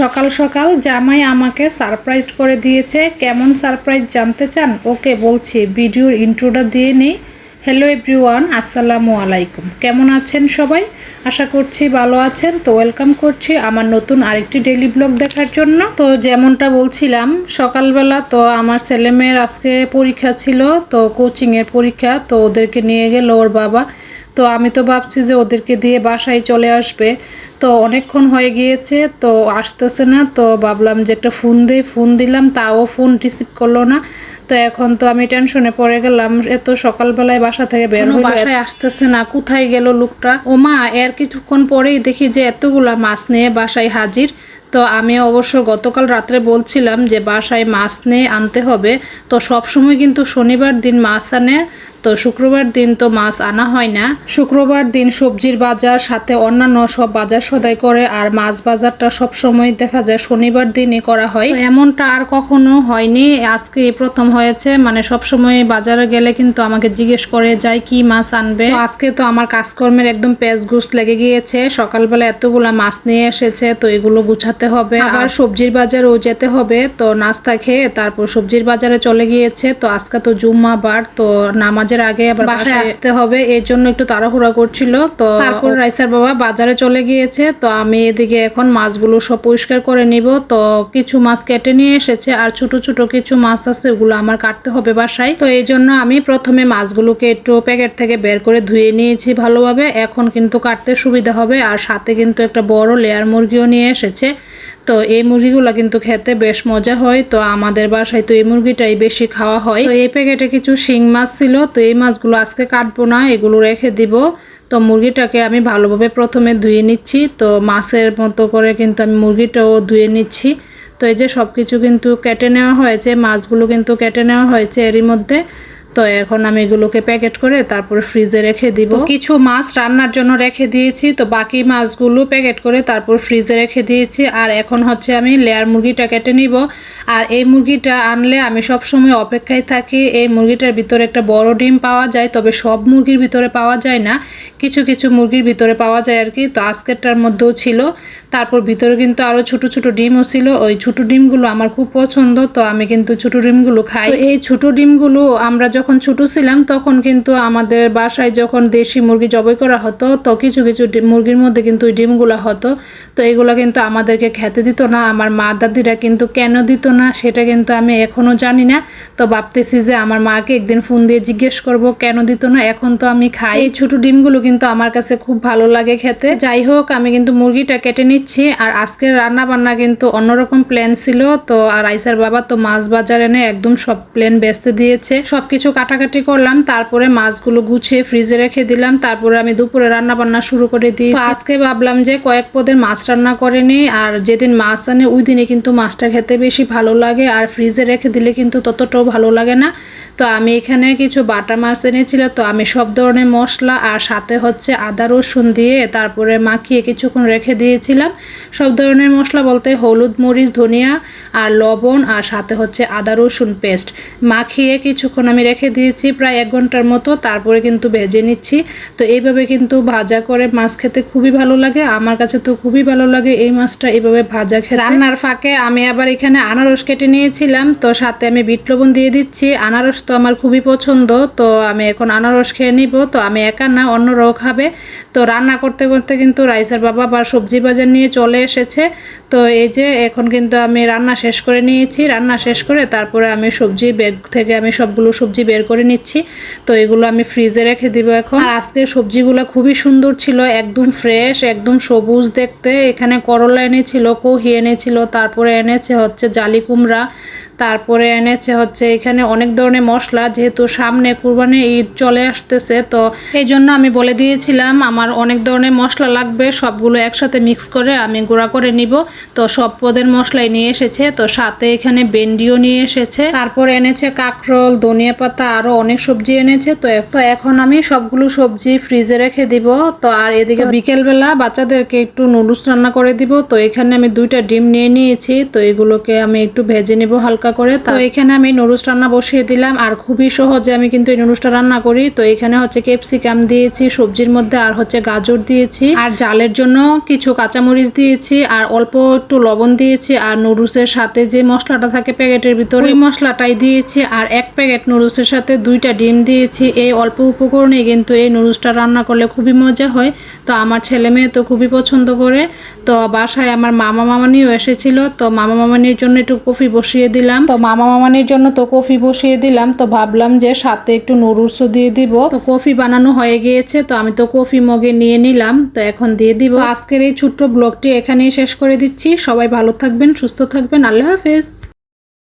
সকাল সকাল জামাই আমাকে সারপ্রাইজ করে দিয়েছে, কেমন সারপ্রাইজ জানতে চান? ওকে বলছি, ভিডিওর ইন্ট্রোটা দিয়ে নিই। হ্যালো এভরিওয়ান আসসালামু আলাইকুম। কেমন আছেন সবাই? আশা করছি ভালো আছেন। তো ওয়েলকাম করছি আমার নতুন আরেকটি ডেলি ব্লগ দেখার জন্য। তো যেমনটা বলছিলাম, সকালবেলা তো আমার ছেলেমেয়ের আজকে পরীক্ষা ছিল, তো কোচিংয়ের পরীক্ষা, তো ওদেরকে নিয়ে গেল ওর বাবা। তো আমি তো ভাবছি যে ওদেরকে দিয়ে বাসায় চলে আসবে। তো অনেকক্ষণ হয়ে গিয়েছে তো আসতেছে না তো ভাবলাম যে একটা ফোন দিই ফোন দিলাম তাও ফোন রিসিভ করল না। তো এখন তো আমি টেনশনে পড়ে গেলাম এত সকালবেলায় বাসা থেকে বের হলো বাসায় আসতেছে না কোথায় গেল লোকটা? ও মা এর কিছুক্ষণ পরেই দেখি যে এতগুলা মাছ নিয়ে বাসায় হাজির। তো আমি অবশ্য গতকাল রাত্রে বলছিলাম যে বাসায় মাছ নিয়ে আনতে হবে। তো সব সময় কিন্তু শনিবার দিন মাছ আনে তো শুক্রবার দিন তো মাছ আনা হয় না। শুক্রবার দিন সবজির বাজার সাথে অন্যান্য সব বাজার সদাই করে আর মাছ বাজারটা সব সময় দেখা যায় শনিবার দিনই করা হয়। এমনটা আর কখনো হয়নি। আজকে প্রথম হয়েছে। মানে সব সময় বাজারে গেলে কিন্তু আমাকে জিজ্ঞেস করে যায় কি মাছ আনবে? আজকে তো আমার কাজকর্মের একদম পেঁচ গুছ লেগে গিয়েছে। সকালবেলা এতগুলা মাছ নিয়ে এসেছে তো এগুলো গুছাতে হবে। আবার সবজির বাজারেও যেতে হবে। তো নাস্তা খেয়ে তারপর সবজির বাজারে চলে গিয়েছে। তো আজকে তো জুম্মা বার তো নামাজের আগে আবার বাসায় আসতে হবে। এর জন্য একটু তাড়াহুড়া করছিল। তো তারপর? রাইসার বাবা বাজারে চলে গিয়েছে। তো আমি এদিকে এখন মাছগুলো সব পরিষ্কার করে নিব। তো কিছু মাছ কেটে নিয়ে এসেছে, আর ছোট ছোট কিছু মাছ আছে, ওগুলো আমার কাটতে হবে বাসায়। তো এই জন্য আমি প্রথমে মাছগুলোকে একটু প্যাকেট থেকে বের করে ধুয়ে নিয়েছি ভালোভাবে। এখন কিন্তু কাটতে সুবিধা হবে, আর সাথে কিন্তু একটা বড় লেয়ার মুরগিও নিয়ে এসেছে। তো এই মুরগিগুলো কিন্তু খেতে বেশ মজা হয়, তো আমাদের বাসায় তো এই মুরগিটাই বেশি খাওয়া হয়। তো এই প্যাকেটে কিছু শিং মাছ ছিল, তো এই মাছগুলো আজকে কাটবো না, এগুলো রেখে দিব। তো মুরগিটাকে আমি ভালোভাবে প্রথমে ধুয়ে নিচ্ছি। তো মাছের মতো করে কিন্তু আমি মুরগিটাও ধুয়ে নিচ্ছি। তো এই যে সব কিছু কিন্তু কেটে নেওয়া হয়েছে, মাছগুলো কিন্তু কেটে নেওয়া হয়েছে এরই মধ্যে। তো এখন আমি এগুলোকে প্যাকেট করে তারপরে ফ্রিজে রেখে দিব। কিছু মাছ রান্নার জন্য রেখে দিয়েছি তো বাকি মাছগুলো প্যাকেট করে তারপর ফ্রিজে রেখে দিয়েছি। আর এখন হচ্ছে আমি লেয়ার মুরগিটা কেটে নিব। আর এই মুরগিটা আনলে আমি সব সময় অপেক্ষায় থাকি এই মুরগিটার ভিতরে একটা বড় ডিম পাওয়া যায় তবে সব মুরগির ভিতরে পাওয়া যায় না। কিছু কিছু মুরগির ভিতরে পাওয়া যায় আর কি তো আজকেরটার মধ্যেও ছিল। তারপর ভিতরে কিন্তু আরও ছোট ছোট ডিমও ছিল। ওই ছোট ডিমগুলো আমার খুব পছন্দ তো আমি কিন্তু ছোট ডিমগুলো খাই। এই ছোট ডিমগুলো আমরা যখন ছোট ছিলাম, তখন কিন্তু আমাদের বাসায় যখন দেশি মুরগি জবাই করা হতো, তো কিছু কিছু মুরগির মধ্যে কিন্তু ডিমগুলো হতো। তো এগুলো কিন্তু আমাদেরকে খেতে দিত না, আমার মা দাদিরা কিন্তু কেন দিত না, সেটা কিন্তু আমি এখনও জানি না। তো ভাবতেছি যে আমার মাকে একদিন ফোন দিয়ে জিজ্ঞেস করব, কেন দিত না? এখন তো আমি খাই। এই ছোট ডিমগুলো কিন্তু আমার কাছে খুব ভালো লাগে খেতে। যাই হোক, আমি কিন্তু মুরগিটা কেটে নিচ্ছি, আর আজকের রান্না বান্না কিন্তু অন্যরকম প্ল্যান ছিল। তো আর আইসার বাবা তো মাছ বাজার এনে একদম সব প্ল্যান বেচতে দিয়েছে। সবকিছু কাটাকাটি করলাম, তারপরে মাছগুলো গুছিয়ে ফ্রিজে রেখে দিলাম, তারপরে আমি দুপুরে রান্না বান্না শুরু করে দিই আজকে ভাবলাম যে কয়েক পদের মাছ রান্না করে নিই, আর যেদিন মাছ আনে ওই দিনে কিন্তু মাছটা খেতে বেশি ভালো লাগে, আর ফ্রিজে রেখে দিলে কিন্তু ততটাও ভালো লাগে না। তো আমি এখানে কিছু বাটা মাছ এনেছিলাম, তো আমি সব ধরনের মশলা আর সাথে হচ্ছে আদা রসুন দিয়ে তারপরে মাখিয়ে কিছুক্ষণ রেখে দিয়েছিলাম। সব ধরনের মশলা বলতে হলুদ মরিচ, ধনিয়া আর লবণ আর সাথে হচ্ছে আদা রসুন পেস্ট। মাখিয়ে কিছুক্ষণ আমি রেখে দিয়েছি প্রায় এক ঘণ্টার মতো, তারপরে কিন্তু ভেজে নিচ্ছি। তো এইভাবে কিন্তু ভাজা করে মাছ খেতে খুবই ভালো লাগে। আমার কাছে তো খুবই ভালো লাগে এই মাছটা এইভাবে ভাজা খেতে। রান্নার ফাঁকে আমি আবার এখানে আনারস কেটে নিয়েছিলাম, তো সাথে আমি বিট লবণ দিয়ে দিচ্ছি। আনারস তো আমার খুবই পছন্দ, তো আমি এখন আনারস খেয়ে নিব, তো আমি একা না অন্য অন্যরাও খাবে। তো রান্না করতে করতে কিন্তু রাইসার বাবা বা সবজি বাজার নিয়ে চলে এসেছে। তো এই যে এখন কিন্তু আমি রান্না শেষ করে নিয়েছি। রান্না শেষ করে তারপরে আমি সবজি ব্যাগ থেকে আমি সবগুলো সবজি বের করে নিচ্ছি। তো এগুলো আমি ফ্রিজে রেখে দিব এখন। আর আজকে সবজিগুলো খুবই সুন্দর ছিল, একদম ফ্রেশ একদম সবুজ দেখতে। এখানে করলা এনেছিল, কোহি এনেছিল, তারপরে এনেছে হচ্ছে জালি কুমড়া। তারপরে এনেছে হচ্ছে এখানে অনেক ধরনের মশলা যেহেতু সামনে কুরবানি ঈদ চলে আসতেছে তো এই জন্য আমি বলে দিয়েছিলাম আমার অনেক ধরনের মশলা লাগবে সবগুলো একসাথে মিক্স করে আমি গুঁড়া করে নিব। তো সব পদের মশলাই নিয়ে এসেছে তো সাথে এখানে বেন্ডিও নিয়ে এসেছে। তারপর এনেছে কাঁকরোল ধনিয়া পাতা আরও অনেক সবজি এনেছে। তো তো এখন আমি সবগুলো সবজি ফ্রিজে রেখে দিব। তো আর এদিকে বিকেলবেলা বাচ্চাদেরকে একটু নুডলস রান্না করে দিব। তো এখানে আমি দুইটা ডিম নিয়ে নিয়েছি। তো এগুলোকে আমি একটু ভেজে নিব হালকা করে। তো এখানে আমি নুডলস রান্না বসিয়ে দিলাম। আর খুবই সহজে আমি কিন্তু এই নুডলসটা রান্না করি। তো এখানে হচ্ছে ক্যাপসিকাম দিয়েছি সবজির মধ্যে আর হচ্ছে গাজর দিয়েছি। আর জালের জন্য কিছু কাঁচামরিচ দিয়েছি আর অল্প একটু লবণ দিয়েছি। আর নুডলসের সাথে যে মশলাটা থাকে প্যাকেটের ভিতরে ওই মশলাটাই দিয়েছি। আর এক প্যাকেট নুডলসের সাথে দুইটা ডিম দিয়েছি। এই অল্প উপকরণে কিন্তু এই নুডলসটা রান্না করলে খুবই মজা হয়। তো আমার ছেলে মেয়ে তো খুবই পছন্দ করে। তো বাসায় আমার মামা মামানিও এসেছিল। তো মামা মামানির জন্য একটু কফি বসিয়ে দিলাম। তো মামা মামানির জন্য তো কফি বসিয়ে দিলাম। তো ভাবলাম যে সাথে একটু নুরুসও দিয়ে দিব। তো কফি বানানো হয়ে গিয়েছে। তো আমি তো কফি মগে নিয়ে নিলাম। তো এখন দিয়ে দিব। আজকের এই ছোট্ট ব্লগটি এখানেই শেষ করে দিচ্ছি। সবাই ভালো থাকবেন, সুস্থ থাকবেন। আল্লাহ হাফেজ।